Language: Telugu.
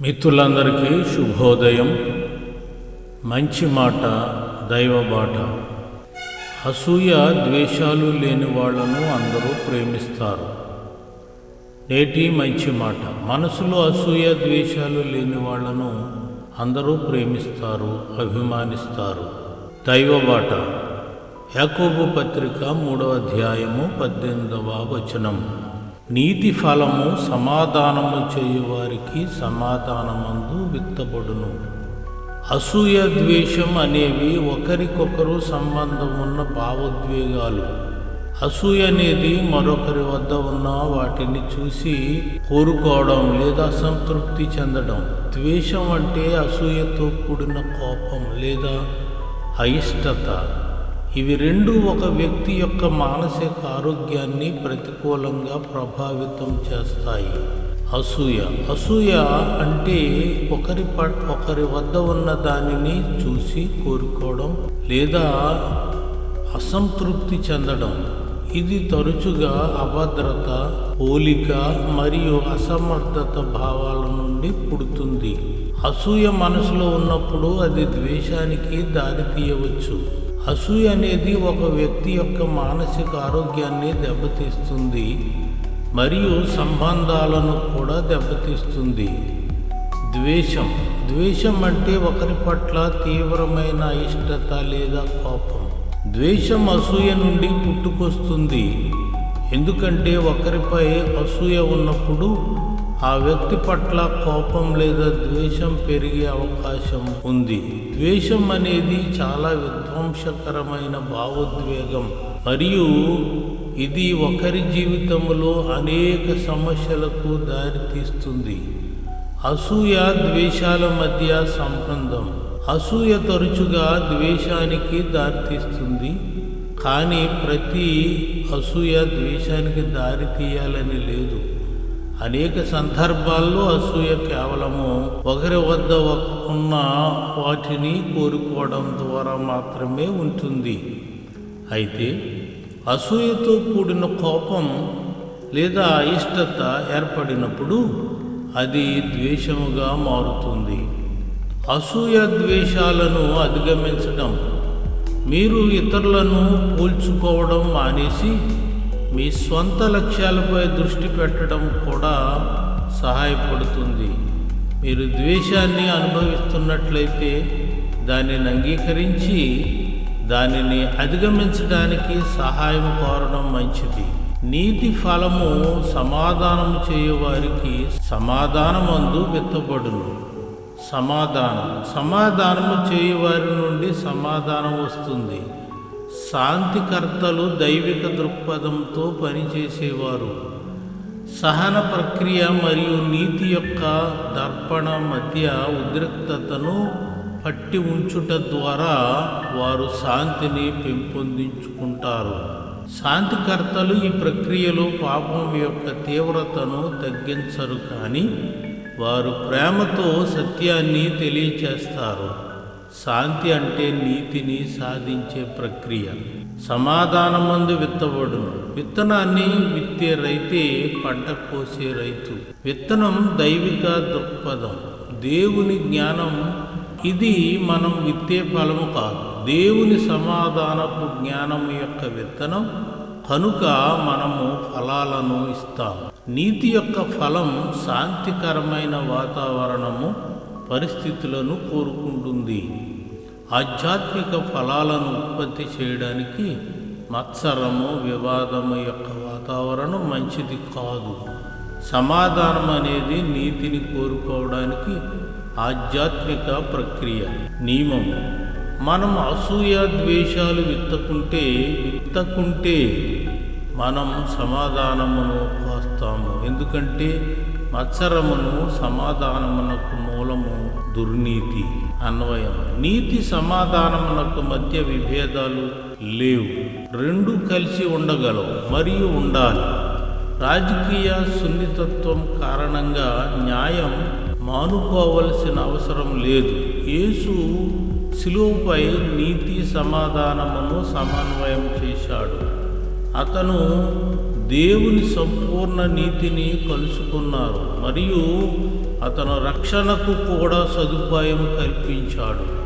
మిత్రులందరికీ శుభోదయం. మంచి మాట దైవబాట అసూయ ద్వేషాలు లేని వాళ్ళను అందరూ ప్రేమిస్తారు. నేటి మంచి మాట. మనసులో అసూయ ద్వేషాలు లేని వాళ్ళను అందరూ ప్రేమిస్తారు అభిమానిస్తారు. దైవబాట యాకోబు పత్రిక మూడవ అధ్యాయము పద్దెనిమిదవ వచనం. నీతి ఫలము సమాధానము చేయువారికి సమాధానమందు విత్తబడును. అసూయ ద్వేషం అనేవి ఒకరికొకరు సంబంధం ఉన్న భావోద్వేగాలు. అసూయ అనేది మరొకరి వద్ద ఉన్న వాటిని చూసి కోరుకోవడం లేదా సంతృప్తి చెందడం. ద్వేషం అంటే అసూయతో కూడిన కోపం లేదా అయిష్టత. ఇవి రెండు ఒక వ్యక్తి యొక్క మానసిక ఆరోగ్యాన్ని ప్రతికూలంగా ప్రభావితం చేస్తాయి. అసూయ. అసూయ అంటే ఒకరి ప ఒకరి వద్ద ఉన్న దానిని చూసి కోరుకోవడం లేదా అసంతృప్తి చెందడం. ఇది తరచుగా అభద్రత పోలిక మరియు అసమర్థత భావాల నుండి పుడుతుంది. అసూయ మనసులో ఉన్నప్పుడు అది ద్వేషానికి దారితీయవచ్చు. అసూయ అనేది ఒక వ్యక్తి యొక్క మానసిక ఆరోగ్యాన్ని దెబ్బతీస్తుంది మరియు సంబంధాలను కూడా దెబ్బతీస్తుంది. ద్వేషం. ద్వేషం అంటే ఒకరి పట్ల తీవ్రమైన ఇష్టత లేదా కోపం. ద్వేషం అసూయ నుండి పుట్టుకొస్తుంది. ఎందుకంటే ఒకరిపై అసూయ ఉన్నప్పుడు ఆ వ్యక్తి పట్ల కోపం లేదా ద్వేషం పెరిగే అవకాశం ఉంది. ద్వేషం అనేది చాలా విధ్వంసకరమైన భావోద్వేగం. మరియు ఇది ఒకరి జీవితంలో అనేక సమస్యలకు దారితీస్తుంది. అసూయ ద్వేషాల మధ్య సంబంధం. అసూయ తరచుగా ద్వేషానికి దారితీస్తుంది. కానీ ప్రతి అసూయ ద్వేషానికి దారి తీయాలని లేదు. అనేక సందర్భాల్లో అసూయ కేవలము ఒకరి వద్ద ఉన్న వాటిని కోరుకోవడం ద్వారా మాత్రమే ఉంటుంది. అయితే అసూయతో కూడిన కోపం లేదా అయిష్టత ఏర్పడినప్పుడు అది ద్వేషముగా మారుతుంది. అసూయ ద్వేషాలను అధిగమించడం మీరు ఇతరులను పోల్చుకోవడం మానేసి మీ స్వంత లక్ష్యాలపై దృష్టి పెట్టడం కూడా సహాయపడుతుంది. మీరు ద్వేషాన్ని అనుభవిస్తున్నట్లయితే దానిని అంగీకరించి దానిని అధిగమించడానికి సహాయం కోరడం మంచిది. నీతి ఫలము సమాధానం చేయవారికి సమాధానమందు విత్తబడును. సమాధానం. సమాధానము చేయవారి నుండి సమాధానం వస్తుంది. శాంతికర్తలు దైవిక దృక్పథంతో పనిచేసేవారు. సహన ప్రక్రియ మరియు నీతి యొక్క దర్పణ మధ్య ఉద్రిక్తతను పట్టి ఉంచుట ద్వారా వారు శాంతిని పెంపొందించుకుంటారు. శాంతికర్తలు ఈ ప్రక్రియలో పాపం యొక్క తీవ్రతను తగ్గించరు కానీ వారు ప్రేమతో సత్యాన్ని తెలియచేస్తారు. శాంతి అంటే నీతిని సాధించే ప్రక్రియ. సమాధానమందు విత్తబడును. విత్తనాన్ని విత్తే రైతే పంట కోసే రైతు. విత్తనం దైవిక దృక్పథం. దేవుని జ్ఞానం ఇది మనం విత్తే ఫలము కాదు. దేవుని సమాధానపు జ్ఞానం యొక్క విత్తనం కనుక మనము ఫలాలను ఇస్తాం నీతి యొక్క ఫలం శాంతికరమైన వాతావరణము పరిస్థితులను కోరుకుంటుంది. ఆధ్యాత్మిక ఫలాలను ఉత్పత్తి చేయడానికి మత్సరము వివాదము యొక్క వాతావరణం మంచిది కాదు. సమాధానం అనేది నీతిని కోరుకోవడానికి ఆధ్యాత్మిక ప్రక్రియ. నియమం. మనం అసూయ ద్వేషాలు విత్తకుంటే విత్తకుంటే మనం సమాధానమును కోస్తాము. ఎందుకంటే మత్సరమును సమాధానమునకు మూలము దుర్నీతి. అన్వయం నీతి సమాధానమునకు మధ్య విభేదాలు లేవు. రెండు కలిసి ఉండగలవు మరియు ఉండాలి. రాజకీయ సున్నితత్వం కారణంగా న్యాయం మానుకోవలసిన అవసరం లేదు. యేసు శిలువపై నీతి సమాధానమును సమన్వయం చేశాడు. అతను దేవుని సంపూర్ణ నీతిని కలుసుకున్నారు. మరియు అతను రక్షణకు కూడా సదుపాయం కల్పించాడు.